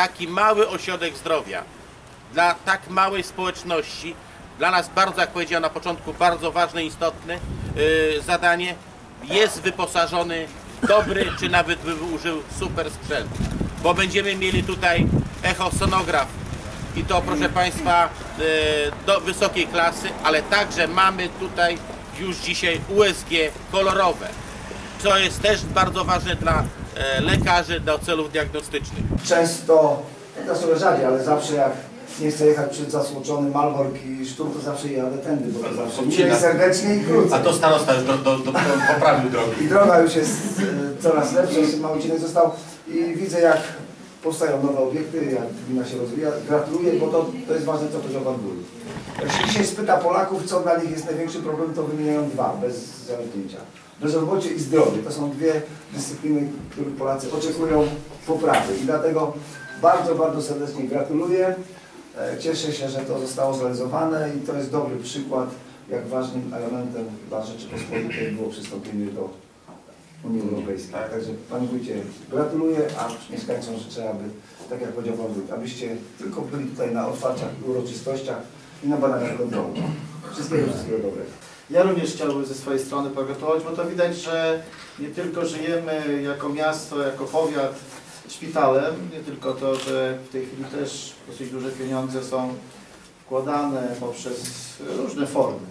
taki mały ośrodek zdrowia, dla tak małej społeczności, dla nas bardzo, jak powiedziałem na początku, bardzo ważne, istotne yy, zadanie, jest wyposażony dobry, czy nawet by użył super sprzęt. Bo będziemy mieli tutaj echosonograf. I to proszę Państwa yy, do wysokiej klasy, ale także mamy tutaj już dzisiaj USG kolorowe, co jest też bardzo ważne dla lekarzy do celów diagnostycznych. Często, teraz trochę rzadziej, ale zawsze jak nie chcę jechać przed zasłoczony Malbork i szturm, to zawsze jadę tędy, bo to zawsze milej serdecznie i krócej. A to starosta już do, do, do, do poprawił drogi. I droga już jest e, coraz lepsza, mały odcinek został i widzę jak powstają nowe obiekty, jak gmina się rozwija. Gratuluję, bo to, to jest ważne, co powiedział Pan Burmistrz. Jak się dzisiaj spyta Polaków, co dla nich jest największy problem, to wymieniają dwa, bez zamknięcia. Bezrobocie i zdrowie. To są dwie dyscypliny, których Polacy oczekują poprawy. I dlatego bardzo, bardzo serdecznie gratuluję. E, Cieszę się, że to zostało zrealizowane i to jest dobry przykład, jak ważnym elementem dla Rzeczypospolitej było przystąpienie do Unii Europejskiej. Także Panie Wójcie, gratuluję, a mieszkańcom życzę, aby, tak jak powiedział Pan Wójt, abyście tylko byli tutaj na otwarciach uroczystościach i na badaniach kontrolnych. Wszystkiego, wszystkiego dobrego. Ja również chciałbym ze swojej strony pogratulować, bo to widać, że nie tylko żyjemy jako miasto, jako powiat szpitalem, nie tylko to, że w tej chwili też dosyć duże pieniądze są wkładane poprzez różne formy.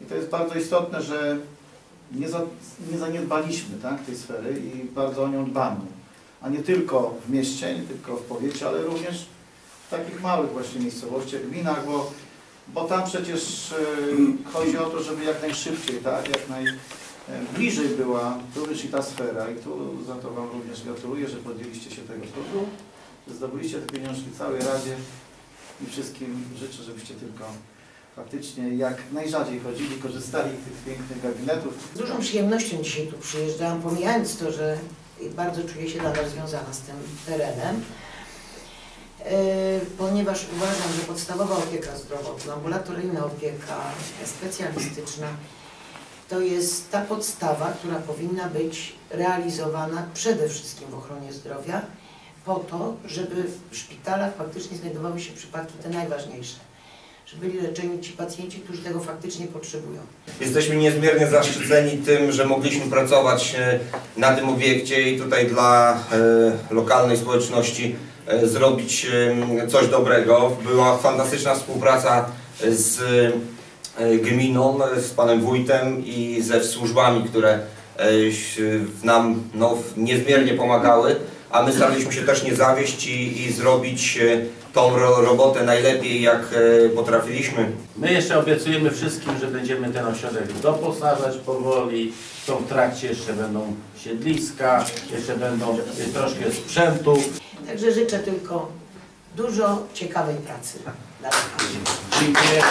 I to jest bardzo istotne, że nie, za, nie zaniedbaliśmy tak, tej sfery i bardzo o nią dbamy. A nie tylko w mieście, nie tylko w powiecie, ale również w takich małych właśnie miejscowościach, gminach, bo bo tam przecież e, chodzi o to, żeby jak najszybciej, tak, jak najbliżej była również i ta sfera. I tu za to Wam również gratuluję, że podjęliście się tego trudu, że zdobyliście te pieniążki całej Radzie i wszystkim życzę, żebyście tylko faktycznie jak najrzadziej chodzili, korzystali z tych pięknych gabinetów. Z dużą przyjemnością dzisiaj tu przyjeżdżałam, pomijając to, że bardzo czuję się nadal związana z tym terenem, e, ponieważ uważam, że podstawowa opieka zdrowotna, ambulatoryjna opieka specjalistyczna to jest ta podstawa, która powinna być realizowana przede wszystkim w ochronie zdrowia po to, żeby w szpitalach faktycznie znajdowały się przypadki te najważniejsze, żeby byli leczeni ci pacjenci, którzy tego faktycznie potrzebują. Jesteśmy niezmiernie zaszczyceni tym, że mogliśmy pracować e, na tym obiekcie i tutaj dla e, lokalnej społeczności e, zrobić coś dobrego. Była fantastyczna współpraca z gminą, z panem wójtem i ze służbami, które nam no, niezmiernie pomagały, a my staraliśmy się też nie zawieść i, i zrobić e, tą ro, robotę najlepiej jak e, potrafiliśmy. My jeszcze obiecujemy wszystkim, że będziemy ten ośrodek doposażać powoli. Są w trakcie, jeszcze będą siedliska, jeszcze będą troszkę sprzętu. Także życzę tylko dużo ciekawej pracy. Dziękuję.